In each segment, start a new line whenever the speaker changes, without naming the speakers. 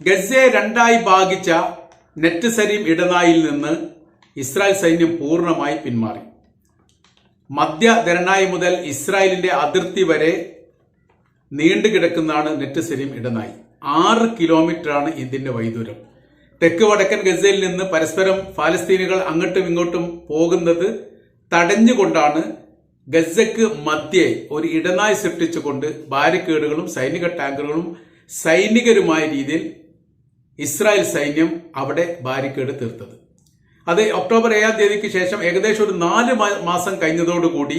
ഗസയെ രണ്ടായി ഭാഗിച്ച നെറ്റ് സരീം ഇടനായിൽ നിന്ന് ഇസ്രായേൽ സൈന്യം പൂർണമായി പിന്മാറി. മധ്യ ധരണായി മുതൽ ഇസ്രായേലിന്റെ അതിർത്തി വരെ നീണ്ടു നീണ്ടുകിടക്കുന്നതാണ് നെറ്റ് സരീം ഇടനായി. ആറ് കിലോമീറ്ററാണ് ഇതിന്റെ വൈദൂരം. തെക്ക് വടക്കൻ ഗസയിൽ നിന്ന് പരസ്പരം ഫലസ്തീനുകൾ അങ്ങോട്ടും ഇങ്ങോട്ടും പോകുന്നത് തടഞ്ഞുകൊണ്ടാണ് ഗസക്ക് മധ്യേ ഒരു ഇടനായി സൃഷ്ടിച്ചുകൊണ്ട് ബാരിക്കേഡുകളും സൈനിക ടാങ്കറുകളും സൈനികരുമായ രീതിയിൽ ഇസ്രായേൽ സൈന്യം അവിടെ ബാരിക്കേഡ് തീർത്തത്. അത് ഒക്ടോബർ ഏഴാം തീയതിക്ക് ശേഷം ഏകദേശം ഒരു നാല് മാസം കഴിഞ്ഞതോടുകൂടി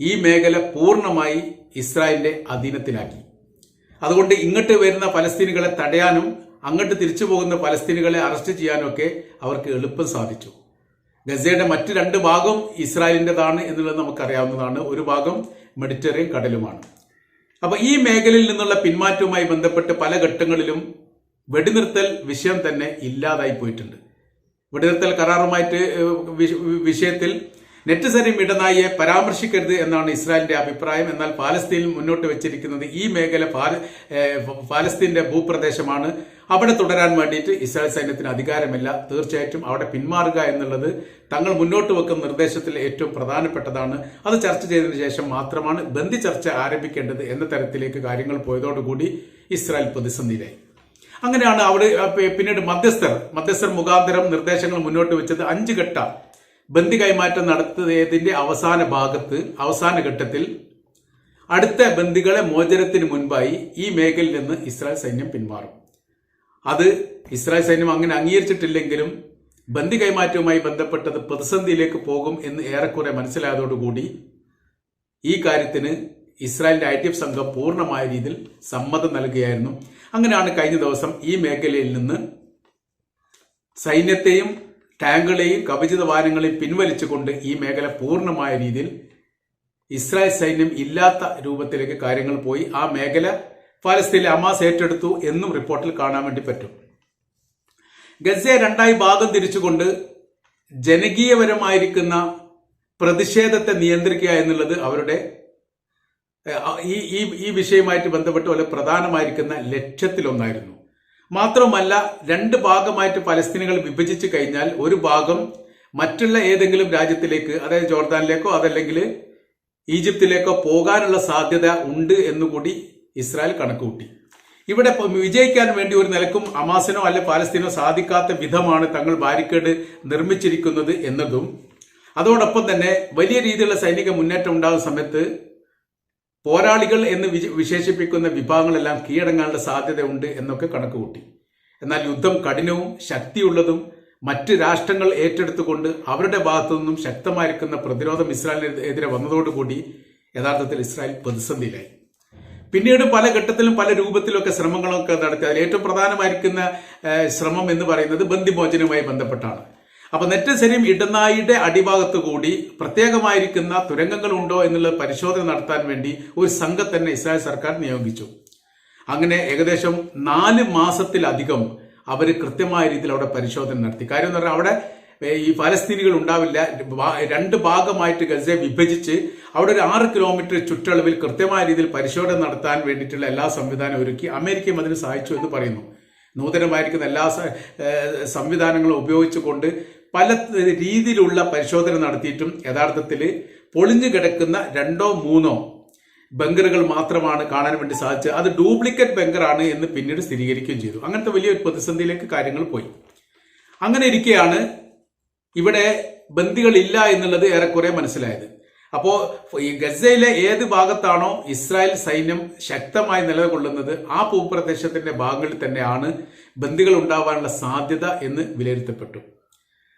ഈ മേഖല പൂർണമായി ഇസ്രായേലിന്റെ അധീനത്തിലാക്കി. അതുകൊണ്ട് ഇങ്ങോട്ട് വരുന്ന ഫലസ്തീനുകളെ തടയാനും അങ്ങോട്ട് തിരിച്ചു പോകുന്ന ഫലസ്തീനുകളെ അറസ്റ്റ് ചെയ്യാനും ഒക്കെ അവർക്ക് എളുപ്പം സാധിച്ചു. ഗസയുടെ മറ്റു രണ്ട് ഭാഗം ഇസ്രായേലിന്റെതാണ് എന്നുള്ളത് നമുക്കറിയാവുന്നതാണ്. ഒരു ഭാഗം മെഡിറ്ററേനിയൻ കടലുമാണ്. അപ്പോൾ ഈ മേഖലയിൽ നിന്നുള്ള പിന്മാറ്റവുമായി ബന്ധപ്പെട്ട് പല ഘട്ടങ്ങളിലും വെടിനിർത്തൽ വിഷയം തന്നെ ഇല്ലാതായി പോയിട്ടുണ്ട്. വെടിനിർത്തൽ കരാറുമായിട്ട് വിഷയത്തിൽ നെറ്റസരി സരീം ഇടനായിയെ പരാമർശിക്കരുത് എന്നാണ് ഇസ്രായേലിന്റെ അഭിപ്രായം. എന്നാൽ പാലസ്തീനിൽ മുന്നോട്ട് വെച്ചിരിക്കുന്നത് ഈ മേഖല പാലസ്തീന്റെ ഭൂപ്രദേശമാണ്. അവിടെ തുടരാൻ വേണ്ടിയിട്ട് ഇസ്രായേൽ സൈന്യത്തിന് അധികാരമില്ല. തീർച്ചയായിട്ടും അവിടെ പിന്മാറുക എന്നുള്ളത് തങ്ങൾ മുന്നോട്ട് വെക്കുന്ന നിർദ്ദേശത്തിൽ ഏറ്റവും പ്രധാനപ്പെട്ടതാണ്. അത് ചർച്ച ചെയ്തതിനു ശേഷം മാത്രമാണ് ബന്ധി ചർച്ച ആരംഭിക്കേണ്ടത് എന്ന തരത്തിലേക്ക് കാര്യങ്ങൾ പോയതോടുകൂടി ഇസ്രായേൽ പ്രതിസന്ധിയിലായി. അങ്ങനെയാണ് അവിടെ പിന്നീട് മധ്യസ്ഥർ മധ്യസ്ഥർ മുഖാന്തരം നിർദ്ദേശങ്ങൾ മുന്നോട്ട് വെച്ചത് അഞ്ച് ഘട്ട ബന്ദി കൈമാറ്റം നടത്തിയതിന്റെ അവസാന ഭാഗത്ത് അവസാന ഘട്ടത്തിൽ അടുത്ത ബന്ദികളെ മോചനത്തിന് മുൻപായി ഈ മേഖലയിൽ നിന്ന് ഇസ്രായേൽ സൈന്യം പിന്മാറും. അത് ഇസ്രായേൽ സൈന്യം അങ്ങനെ അംഗീകരിച്ചിട്ടില്ലെങ്കിലും ബന്ദി കൈമാറ്റവുമായി ബന്ധപ്പെട്ടത് പ്രതിസന്ധിയിലേക്ക് പോകും എന്ന് ഏറെക്കുറെ മനസ്സിലായതോടുകൂടി ഈ കാര്യത്തിന് ഇസ്രായേലിന്റെ ഐ ടി എഫ് സംഘം പൂർണമായ രീതിയിൽ സമ്മതം നൽകുകയായിരുന്നു. അങ്ങനെയാണ് കഴിഞ്ഞ ദിവസം ഈ മേഖലയിൽ നിന്ന് സൈന്യത്തെയും ടാങ്കുകളെയും കവചിത വാഹനങ്ങളെയും പിൻവലിച്ചുകൊണ്ട് ഈ മേഖല പൂർണമായ രീതിയിൽ ഇസ്രായേൽ സൈന്യം ഇല്ലാത്ത രൂപത്തിലേക്ക് കാര്യങ്ങൾ പോയി. ആ മേഖല ഫലസ്തീനിലെ അമാസ് ഏറ്റെടുത്തു എന്നും റിപ്പോർട്ടിൽ കാണാൻ വേണ്ടി പറ്റും. ഗസയെ രണ്ടായി ഭാഗം തിരിച്ചുകൊണ്ട് ജനകീയപരമായിരിക്കുന്ന പ്രതിഷേധത്തെ നിയന്ത്രിക്കുക എന്നുള്ളത് അവരുടെ ഈ ഈ ഈ വിഷയവുമായിട്ട് ബന്ധപ്പെട്ട് വളരെ പ്രധാനമായിരിക്കുന്ന ലക്ഷ്യത്തിലൊന്നായിരുന്നു. മാത്രമല്ല രണ്ട് ഭാഗമായിട്ട് പലസ്തീനുകൾ വിഭജിച്ചു കഴിഞ്ഞാൽ ഒരു ഭാഗം മറ്റുള്ള ഏതെങ്കിലും രാജ്യത്തിലേക്ക് അതായത് ജോർദാനിലേക്കോ അതല്ലെങ്കിൽ ഈജിപ്തിലേക്കോ പോകാനുള്ള സാധ്യത ഉണ്ട് എന്നുകൂടി ഇസ്രായേൽ കണക്കുകൂട്ടി. ഇവിടെ വിജയിക്കാൻ വേണ്ടി ഒരു നിലക്കും അമാസിനോ അല്ലെ പാലസ്തീനോ സാധിക്കാത്ത വിധമാണ് തങ്ങൾ ബാരിക്കേഡ് നിർമ്മിച്ചിരിക്കുന്നത് എന്നതും. അതോടൊപ്പം തന്നെ വലിയ രീതിയിലുള്ള സൈനിക മുന്നേറ്റം ഉണ്ടാകുന്ന സമയത്ത് പോരാളികൾ എന്ന് വിശേഷിപ്പിക്കുന്ന വിഭാഗങ്ങളെല്ലാം കീഴടങ്ങാനുള്ള സാധ്യതയുണ്ട് എന്നൊക്കെ കണക്കുകൂട്ടി. എന്നാൽ യുദ്ധം കഠിനവും ശക്തിയുള്ളതും മറ്റ് രാഷ്ട്രങ്ങൾ ഏറ്റെടുത്തുകൊണ്ട് അവരുടെ ഭാഗത്തു നിന്നും ശക്തമായിരിക്കുന്ന പ്രതിരോധം ഇസ്രായേലിനെതിരെ വന്നതോടുകൂടി യഥാർത്ഥത്തിൽ ഇസ്രായേൽ പ്രതിസന്ധിയിലായി. പിന്നീട് പല ഘട്ടത്തിലും പല രൂപത്തിലൊക്കെ ശ്രമങ്ങളൊക്കെ നടത്തി. അതിൽ ഏറ്റവും പ്രധാനമായിരിക്കുന്ന ശ്രമം എന്ന് പറയുന്നത് ബന്ദിമോചനവുമായി ബന്ധപ്പെട്ടാണ്. അപ്പൊ നെറ്റ് സരീം ഇടനായിയുടെ അടിഭാഗത്ത് കൂടി പ്രത്യേകമായിരിക്കുന്ന തുരങ്കങ്ങൾ ഉണ്ടോ എന്നുള്ള പരിശോധന നടത്താൻ വേണ്ടി ഒരു സംഘം തന്നെ ഇസ്രായേൽ സർക്കാർ നിയോഗിച്ചു. അങ്ങനെ ഏകദേശം നാല് മാസത്തിലധികം അവർ കൃത്യമായ രീതിയിൽ അവിടെ പരിശോധന നടത്തി. കാര്യം എന്ന് പറഞ്ഞാൽ അവിടെ ഈ ഫലസ്തീനികൾ ഉണ്ടാവില്ല. രണ്ട് ഭാഗമായിട്ട് ഗസയെ വിഭജിച്ച് അവിടെ ഒരു ആറ് കിലോമീറ്റർ ചുറ്റളവിൽ കൃത്യമായ രീതിയിൽ പരിശോധന നടത്താൻ വേണ്ടിയിട്ടുള്ള എല്ലാ സംവിധാനവും ഒരുക്കി അമേരിക്കയും അതിന് സഹായിച്ചു എന്ന് പറയുന്നു. നൂതനമായിരിക്കുന്ന എല്ലാ സംവിധാനങ്ങളും ഉപയോഗിച്ചുകൊണ്ട് പല രീതിയിലുള്ള പരിശോധന നടത്തിയിട്ടും യഥാർത്ഥത്തിൽ പൊളിഞ്ഞു കിടക്കുന്ന രണ്ടോ മൂന്നോ ബങ്കറുകൾ മാത്രമാണ് കാണാൻ വേണ്ടി സാധിച്ചത്. അത് ഡ്യൂപ്ലിക്കേറ്റ് ബങ്കറാണ് എന്ന് പിന്നീട് സ്ഥിരീകരിക്കുകയും ചെയ്തു. അങ്ങനത്തെ വലിയൊരു പ്രതിസന്ധിയിലേക്ക് കാര്യങ്ങൾ പോയി. അങ്ങനെ ഇരിക്കെയാണ് ഇവിടെ ബന്ദികളില്ല എന്നുള്ളത് ഏറെക്കുറെ മനസ്സിലായത്. അപ്പോൾ ഈ ഗസയിലെ ഏത് ഭാഗത്താണോ ഇസ്രായേൽ സൈന്യം ശക്തമായി നിലകൊള്ളുന്നത് ആ ഭൂപ്രദേശത്തിന്റെ ഭാഗങ്ങളിൽ തന്നെയാണ് ബന്ദികൾ ഉണ്ടാവാനുള്ള സാധ്യത എന്ന് വിലയിരുത്തപ്പെട്ടു.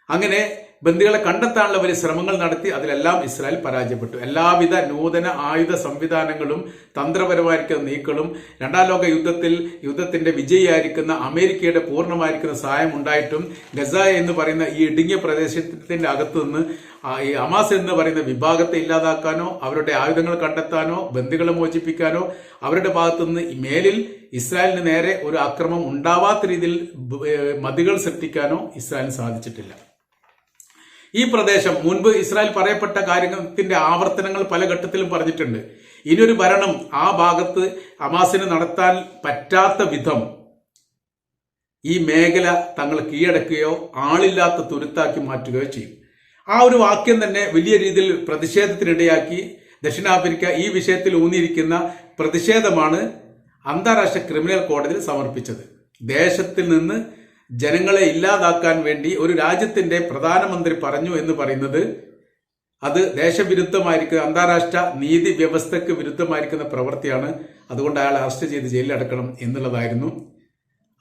അങ്ങനെ ബന്ദികളെ കണ്ടെത്താനുള്ള വലിയ ശ്രമങ്ങൾ നടത്തി അതിലെല്ലാം ഇസ്രായേൽ പരാജയപ്പെട്ടു. എല്ലാവിധ നൂതന ആയുധ സംവിധാനങ്ങളും തന്ത്രപരമായിരിക്കുന്ന നീക്കളും രണ്ടാം ലോക യുദ്ധത്തിൽ യുദ്ധത്തിന്റെ വിജയിയായിരിക്കുന്ന അമേരിക്കയുടെ പൂർണമായിരിക്കുന്ന സഹായം ഉണ്ടായിട്ടും ഗസ എന്ന് പറയുന്ന ഈ ഇടുങ്ങിയ പ്രദേശത്തിന്റെ അകത്തു നിന്ന് ഈ അമാസ് എന്ന് പറയുന്ന വിഭാഗത്തെ ഇല്ലാതാക്കാനോ അവരുടെ ആയുധങ്ങൾ കണ്ടെത്താനോ ബന്ദികളെ മോചിപ്പിക്കാനോ അവരുടെ ഭാഗത്തുനിന്ന് മേലിൽ ഇസ്രായേലിന് നേരെ ഒരു അക്രമം ഉണ്ടാവാത്ത രീതിയിൽ മതികൾ സൃഷ്ടിക്കാനോ ഇസ്രായേലിന് സാധിച്ചിട്ടില്ല. ഈ പ്രദേശം മുൻപ് ഇസ്രായേൽ പറയപ്പെട്ട കാര്യത്തിന്റെ ആവർത്തനങ്ങൾ പല ഘട്ടത്തിലും പറഞ്ഞിട്ടുണ്ട്. ഇനിയൊരു ഭരണം ആ ഭാഗത്ത് അമാസിന് നടത്താൻ പറ്റാത്ത വിധം ഈ മേഖല തങ്ങൾ കീഴടക്കുകയോ ആളില്ലാത്ത തുരുത്താക്കി മാറ്റുകയോ ചെയ്യും. ആ ഒരു വാക്യം തന്നെ വലിയ രീതിയിൽ പ്രതിഷേധത്തിനിടയാക്കി ദക്ഷിണാഫ്രിക്ക ഈ വിഷയത്തിൽ ഊന്നിയിരിക്കുന്ന പ്രതിഷേധമാണ് അന്താരാഷ്ട്ര ക്രിമിനൽ കോടതിയിൽ സമർപ്പിച്ചത്. ദേശത്തിൽ നിന്ന് ജനങ്ങളെ ഇല്ലാതാക്കാൻ വേണ്ടി ഒരു രാജ്യത്തിന്റെ പ്രധാനമന്ത്രി പറഞ്ഞു എന്ന് പറയുന്നത് അത് ദേശവിരുദ്ധമായിരിക്കുന്ന അന്താരാഷ്ട്ര നീതി വ്യവസ്ഥയ്ക്ക് വിരുദ്ധമായിരിക്കുന്ന പ്രവൃത്തിയാണ്. അതുകൊണ്ട് അയാൾ അറസ്റ്റ് ചെയ്ത് ജയിലിലടക്കണം എന്നുള്ളതായിരുന്നു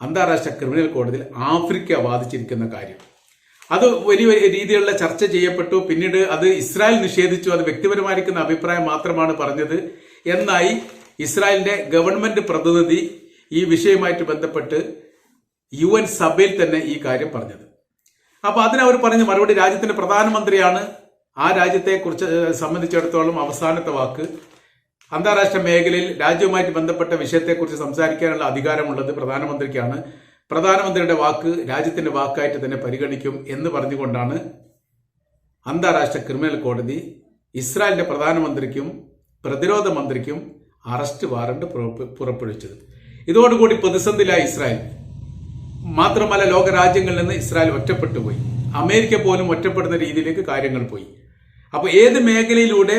അന്താരാഷ്ട്ര ക്രിമിനൽ കോടതിയിൽ ആഫ്രിക്ക വാദിച്ചിരിക്കുന്ന കാര്യം. അത് വലിയ രീതിയിലുള്ള ചർച്ച ചെയ്യപ്പെട്ടു. പിന്നീട് അത് ഇസ്രായേൽ നിഷേധിച്ചു. അത് വ്യക്തിപരമായിരിക്കുന്ന അഭിപ്രായം മാത്രമാണ് പറഞ്ഞത്. എന്നായി ഇസ്രായേലിന്റെ ഗവൺമെന്റ് പ്രതിനിധി ഈ വിഷയവുമായിട്ട് ബന്ധപ്പെട്ട് യു എൻ സഭയിൽ തന്നെ ഈ കാര്യം പറഞ്ഞത്. അപ്പൊ അതിനവർ പറഞ്ഞ മറുപടി രാജ്യത്തിന്റെ പ്രധാനമന്ത്രിയാണ്. ആ രാജ്യത്തെ കുറിച്ച് സംബന്ധിച്ചിടത്തോളം അവസാനത്തെ വാക്ക്. അന്താരാഷ്ട്ര മേഖലയിൽ രാജ്യവുമായിട്ട് ബന്ധപ്പെട്ട വിഷയത്തെക്കുറിച്ച് സംസാരിക്കാനുള്ള അധികാരമുള്ളത് പ്രധാനമന്ത്രിക്കാണ്. പ്രധാനമന്ത്രിയുടെ വാക്ക് രാജ്യത്തിന്റെ വാക്കായിട്ട് തന്നെ പരിഗണിക്കും എന്ന് പറഞ്ഞുകൊണ്ടാണ് അന്താരാഷ്ട്ര ക്രിമിനൽ കോടതി ഇസ്രായേലിന്റെ പ്രധാനമന്ത്രിക്കും പ്രതിരോധ മന്ത്രിക്കും അറസ്റ്റ് വാറണ്ട് പുറപ്പെ- പുറപ്പെടുവിച്ചത്. ഇതോടുകൂടി പ്രതിസന്ധിയിലായി ഇസ്രായേൽ. മാത്രമല്ല ലോക രാജ്യങ്ങളിൽ നിന്ന് ഇസ്രായേൽ ഒറ്റപ്പെട്ടു പോയി അമേരിക്ക പോലും ഒറ്റപ്പെടുന്ന രീതിയിലേക്ക് കാര്യങ്ങൾ പോയി. അപ്പോൾ ഏത് മേഖലയിലൂടെ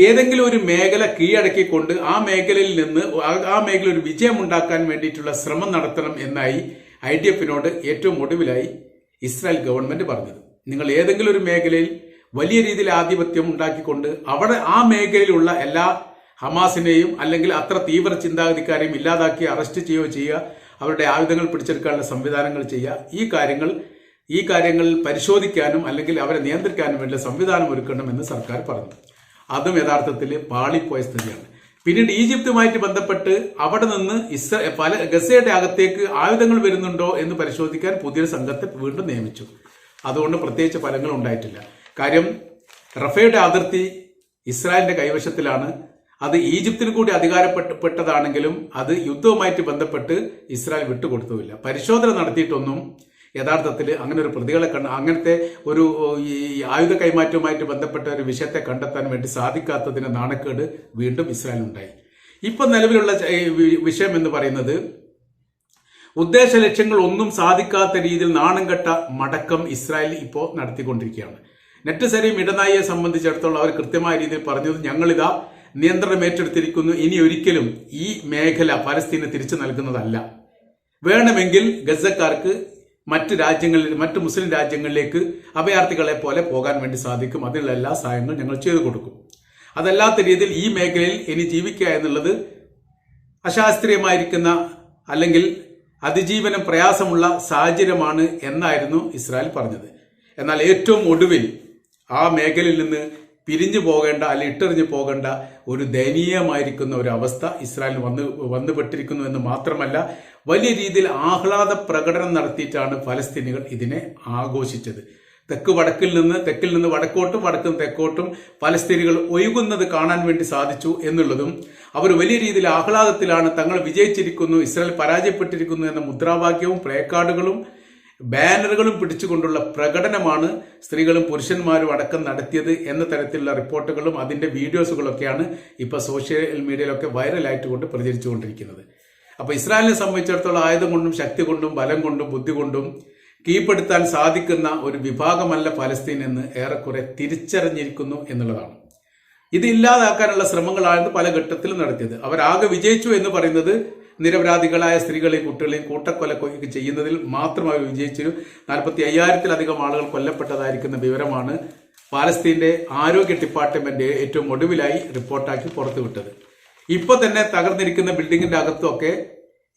ഏതെങ്കിലും ഒരു മേഖല കീഴടക്കിക്കൊണ്ട് ആ മേഖലയിൽ നിന്ന് ആ- മേഖല ഒരു വിജയം ഉണ്ടാക്കാൻ വേണ്ടിയിട്ടുള്ള ശ്രമം നടത്തണം എന്നായി ഐ ഡി എഫിനോട് ഏറ്റവും ഒടുവിലായി ഇസ്രായേൽ ഗവൺമെന്റ് പറഞ്ഞത്. നിങ്ങൾ ഏതെങ്കിലും ഒരു മേഖലയിൽ വലിയ രീതിയിൽ ആധിപത്യം ഉണ്ടാക്കിക്കൊണ്ട് അവിടെ ആ മേഖലയിലുള്ള എല്ലാ ഹമാസിനെയും അല്ലെങ്കിൽ അത്ര തീവ്ര ചിന്താഗതിക്കാരെയും ഇല്ലാതാക്കി അറസ്റ്റ് ചെയ്യുകയോ ചെയ്യുക അവരുടെ ആയുധങ്ങൾ പിടിച്ചെടുക്കാനുള്ള സംവിധാനങ്ങൾ ചെയ്യുക. ഈ കാര്യങ്ങൾ ഈ കാര്യങ്ങൾ പരിശോധിക്കാനും അല്ലെങ്കിൽ അവരെ നിയന്ത്രിക്കാനും വേണ്ടി സംവിധാനം ഒരുക്കണമെന്ന് സർക്കാർ പറഞ്ഞു. അതും യഥാർത്ഥത്തിൽ പാളിപ്പോയ സ്ഥിതിയാണ്. പിന്നീട് ഈജിപ്തുമായിട്ട് ബന്ധപ്പെട്ട് അവിടെ നിന്ന് ഇസ്ര പല ഗസയുടെ അകത്തേക്ക് ആയുധങ്ങൾ വരുന്നുണ്ടോ എന്ന് പരിശോധിക്കാൻ പുതിയൊരു സംഘത്തെ വീണ്ടും നിയമിച്ചു. അതുകൊണ്ട് പ്രത്യേകിച്ച് ഫലങ്ങൾ ഉണ്ടായിട്ടില്ല. കാര്യം റഫയുടെ അതിർത്തി ഇസ്രായേലിന്റെ കൈവശത്തിലാണ്. അത് ഈജിപ്തിന് കൂടി അധികാരപ്പെട്ടതാണെങ്കിലും അത് യുദ്ധവുമായിട്ട് ബന്ധപ്പെട്ട് ഇസ്രായേൽ വിട്ടുകൊടുത്തുമില്ല. പരിശോധന നടത്തിയിട്ടൊന്നും യഥാർത്ഥത്തിൽ അങ്ങനെ ഒരു പ്രതികളെ കണ്ട അങ്ങനത്തെ ഒരു ഈ ആയുധ കൈമാറ്റവുമായിട്ട് ബന്ധപ്പെട്ട ഒരു വിഷയത്തെ കണ്ടെത്താൻ വേണ്ടി സാധിക്കാത്തതിന് നാണക്കേട് വീണ്ടും ഇസ്രായേൽ ഉണ്ടായി ഇപ്പൊ നിലവിലുള്ള വിഷയം എന്ന് പറയുന്നത് ഉദ്ദേശ ലക്ഷ്യങ്ങൾ ഒന്നും സാധിക്കാത്ത രീതിയിൽ നാണം കെട്ട മടക്കം ഇസ്രായേൽ ഇപ്പോൾ നടത്തിക്കൊണ്ടിരിക്കുകയാണ്. നെറ്റ് സരീം ഇടനായിയെ സംബന്ധിച്ചിടത്തോളം അവർ കൃത്യമായ രീതിയിൽ പറഞ്ഞത് ഞങ്ങളിതാ നിയന്ത്രണം ഏറ്റെടുത്തിരിക്കുന്നു. ഇനി ഒരിക്കലും ഈ മേഖല പലസ്തീന് തിരിച്ചു നൽകുന്നതല്ല. വേണമെങ്കിൽ ഗസക്കാർക്ക് മറ്റ് രാജ്യങ്ങളിൽ മറ്റ് മുസ്ലിം രാജ്യങ്ങളിലേക്ക് അഭയാർത്ഥികളെ പോലെ പോകാൻ വേണ്ടി സാധിക്കും. അതിനുള്ള എല്ലാ സഹായങ്ങളും ഞങ്ങൾ ചെയ്തു കൊടുക്കും. അതല്ലാത്ത രീതിയിൽ ഈ മേഖലയിൽ ഇനി ജീവിക്കുക എന്നുള്ളത് അശാസ്ത്രീയമായിരിക്കുന്ന അല്ലെങ്കിൽ അതിജീവനം പ്രയാസമുള്ള സാഹചര്യമാണ് എന്നായിരുന്നു ഇസ്രായേൽ പറഞ്ഞത്. എന്നാൽ ഏറ്റവും ഒടുവിൽ ആ മേഖലയിൽ നിന്ന് പിരിഞ്ഞു പോകേണ്ട അല്ലെങ്കിൽ ഇട്ടെറിഞ്ഞു പോകേണ്ട ഒരു ദയനീയമായിരിക്കുന്ന ഒരു അവസ്ഥ ഇസ്രായേൽ വന്ന് വന്നുപെട്ടിരിക്കുന്നു എന്ന് മാത്രമല്ല വലിയ രീതിയിൽ ആഹ്ലാദ പ്രകടനം നടത്തിയിട്ടാണ് ഫലസ്തീനികൾ ഇതിനെ ആഘോഷിച്ചത്. തെക്ക് വടക്കിൽ നിന്ന് തെക്കിൽ നിന്ന് വടക്കോട്ടും വടക്കും തെക്കോട്ടും ഫലസ്തീനികൾ ഒഴുകുന്നത് കാണാൻ വേണ്ടി സാധിച്ചു എന്നുള്ളതും അവർ വലിയ രീതിയിൽ ആഹ്ലാദത്തിലാണ് തങ്ങൾ വിജയിച്ചിരിക്കുന്നു ഇസ്രായേൽ പരാജയപ്പെട്ടിരിക്കുന്നു എന്ന മുദ്രാവാക്യവും പ്ലേക്കാർഡുകളും ബാനറുകളും പിടിച്ചുകൊണ്ടുള്ള പ്രകടനമാണ് സ്ത്രീകളും പുരുഷന്മാരും അടക്കം നടത്തിയത് എന്ന തരത്തിലുള്ള റിപ്പോർട്ടുകളും അതിന്റെ വീഡിയോസുകളൊക്കെയാണ് ഇപ്പോൾ സോഷ്യൽ മീഡിയയിലൊക്കെ വൈറലായിട്ട് കൊണ്ട് പ്രചരിച്ചുകൊണ്ടിരിക്കുന്നത്. അപ്പോൾ ഇസ്രായേലിനെ സംബന്ധിച്ചിടത്തോളം ആയുധം കൊണ്ടും ശക്തി കൊണ്ടും ബലം കൊണ്ടും ബുദ്ധി കൊണ്ടും കീഴ്പ്പെടുത്താൻ സാധിക്കുന്ന ഒരു വിഭാഗമല്ല ഫലസ്തീൻ എന്ന് ഏറെക്കുറെ തിരിച്ചറിഞ്ഞിരിക്കുന്നു എന്നുള്ളതാണ്. ഇത് ഇല്ലാതാക്കാനുള്ള ശ്രമങ്ങളായിരുന്നു പല ഘട്ടത്തിലും നടത്തിയത്. അവരാകെ വിജയിച്ചു എന്ന് പറയുന്നത് നിരപരാധികളായ സ്ത്രീകളെയും കുട്ടികളെയും കൂട്ടക്കൊല ചെയ്യുന്നതിൽ മാത്രം അവർ വിജയിച്ചു നാൽപ്പത്തി അയ്യായിരത്തിലധികം ആളുകൾ കൊല്ലപ്പെട്ടതായിരിക്കുന്ന വിവരമാണ് പാലസ്തീന്റെ ആരോഗ്യ ഡിപ്പാർട്ട്മെന്റ് ഏറ്റവും ഒടുവിലായി റിപ്പോർട്ടാക്കി പുറത്തുവിട്ടത്. ഇപ്പൊ തന്നെ തകർന്നിരിക്കുന്ന ബിൽഡിങ്ങിന്റെ അകത്തൊക്കെ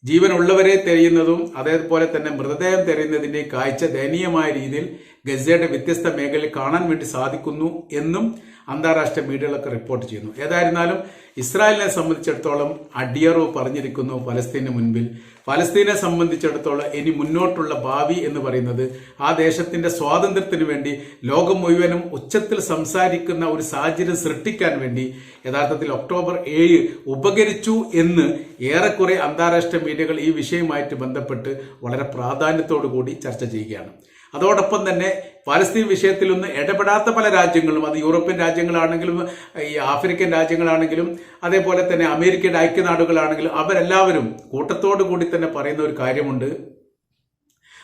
ജീവനുള്ളവരെ തെരയുന്നതും അതേപോലെ തന്നെ മൃതദേഹം തെരയുന്നതിന്റെ കാഴ്ച ദയനീയമായ രീതിയിൽ ഗസയുടെ വ്യത്യസ്ത മേഖലയിൽ കാണാൻ വേണ്ടി സാധിക്കുന്നു എന്നും അന്താരാഷ്ട്ര മീഡിയകളൊക്കെ റിപ്പോർട്ട് ചെയ്യുന്നു. ഏതായിരുന്നാലും ഇസ്രായേലിനെ സംബന്ധിച്ചിടത്തോളം അടിയറവ് പറഞ്ഞിരിക്കുന്നു ഫലസ്തീന് മുൻപിൽ. ഫലസ്തീനെ സംബന്ധിച്ചിടത്തോളം ഇനി മുന്നോട്ടുള്ള ഭാവി എന്ന് പറയുന്നത് ആ ദേശത്തിന്റെ സ്വാതന്ത്ര്യത്തിന് വേണ്ടി ലോകം മുഴുവനും ഉച്ചത്തിൽ സംസാരിക്കുന്ന ഒരു സാഹചര്യം സൃഷ്ടിക്കാൻ വേണ്ടി യഥാർത്ഥത്തിൽ ഒക്ടോബർ ഏഴ് ഉപകരിച്ചു എന്ന് ഏറെക്കുറെ അന്താരാഷ്ട്ര മീഡിയകൾ ഈ വിഷയവുമായിട്ട് ബന്ധപ്പെട്ട് വളരെ പ്രാധാന്യത്തോടു കൂടി ചർച്ച ചെയ്യുകയാണ്. അതോടൊപ്പം തന്നെ പാലസ്തീൻ വിഷയത്തിലൊന്നും ഇടപെടാത്ത പല രാജ്യങ്ങളും അത് യൂറോപ്യൻ രാജ്യങ്ങളാണെങ്കിലും ഈ ആഫ്രിക്കൻ രാജ്യങ്ങളാണെങ്കിലും അതേപോലെ തന്നെ അമേരിക്കയുടെ ഐക്യനാടുകളാണെങ്കിലും അവരെല്ലാവരും കൂട്ടത്തോടു കൂടി തന്നെ പറയുന്ന ഒരു കാര്യമുണ്ട്.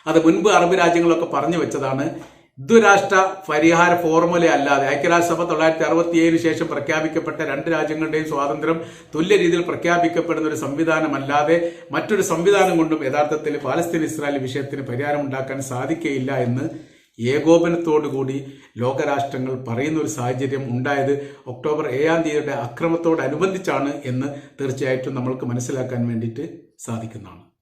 അത് മുൻപ് അറബ് രാജ്യങ്ങളൊക്കെ പറഞ്ഞു വെച്ചതാണ് ദ്വിരാഷ്ട്ര പരിഹാര ഫോർമുല അല്ലാതെ ഐക്യരാഷ്ട്രസഭ തൊള്ളായിരത്തി അറുപത്തി ഏഴിന് ശേഷം പ്രഖ്യാപിക്കപ്പെട്ട രണ്ട് രാജ്യങ്ങളുടെയും സ്വാതന്ത്ര്യം തുല്യ രീതിയിൽ പ്രഖ്യാപിക്കപ്പെടുന്ന ഒരു സംവിധാനമല്ലാതെ മറ്റൊരു സംവിധാനം കൊണ്ടും യഥാർത്ഥത്തിൽ പാലസ്തീൻ ഇസ്രായേൽ വിഷയത്തിന് പരിഹാരം ഉണ്ടാക്കാൻ സാധിക്കയില്ല എന്ന് ഏകോപനത്തോടുകൂടി ലോകരാഷ്ട്രങ്ങൾ പറയുന്ന ഒരു സാഹചര്യം ഉണ്ടായത് ഒക്ടോബർ ഏഴാം തീയതിയുടെ അക്രമത്തോടനുബന്ധിച്ചാണ് എന്ന് തീർച്ചയായിട്ടും നമ്മൾക്ക് മനസ്സിലാക്കാൻ വേണ്ടിയിട്ട് സാധിക്കുന്നതാണ്.